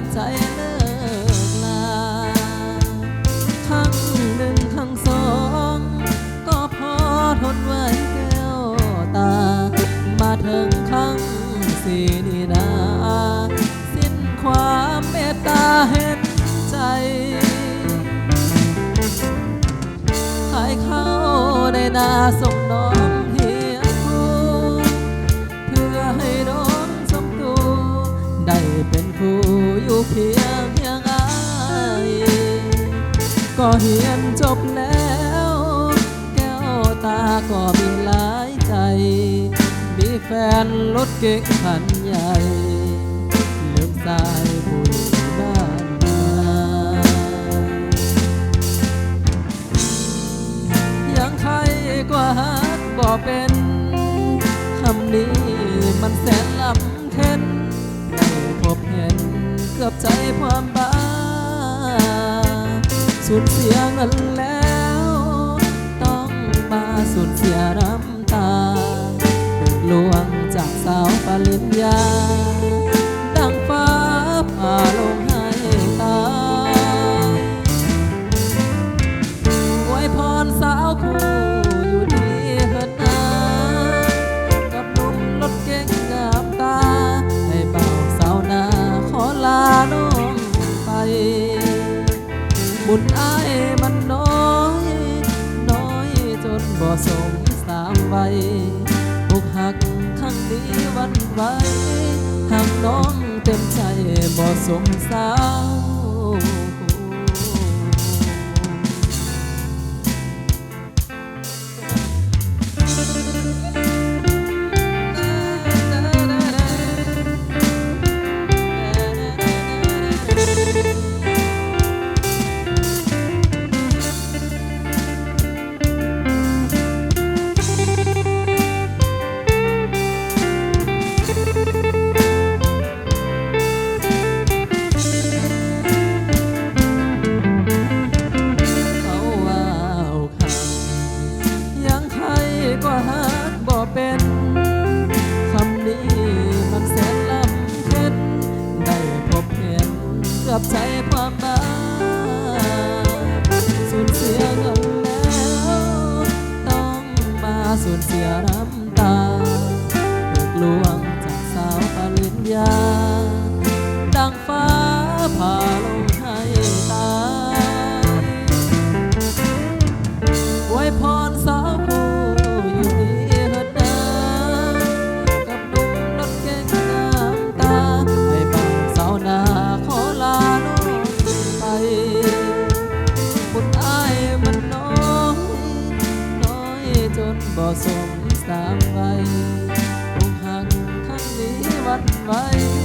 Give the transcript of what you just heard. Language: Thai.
บใจเลิกลาครั้งหนึ่งทั้งสอง ก็พอทนไว้แก้วตา มาถึงครั้งสี่นี่นา สิ้นความเมตตาเห็นใจใขาเข้าในนาส่งน้อง เพียงเพียงอายก็เฮียนจบแล้ว แก้วตาก็มีหลายใจ มีแฟนรถเก๋งคันใหญ่ลืมสายผู้อยู่บ้านนายังใครกว่าฮักบ่เป็นคำนี้มันแสนลำเค็นได้พบเห็น กับใจความบ้า สุดเสียเงินแล้ว ต้องมาสุดเสียน้ำตา บุญอายมันน้อย น้อยจนบ่สมสามใบอกหักครั้งนี้วันไวหากน้องเต็มใจบ่สมสาว ญา ดังฟ้าผ่าลงให้ตายไว้พรสาวผู้อยู่ดีเถิดนากับหนุ่มรถเก๋งน้ำตา ให้บ่าวสาวนาขอลาน้องไปบุญอายมันน้อย น้อยจนบ่สมสามไว้ อก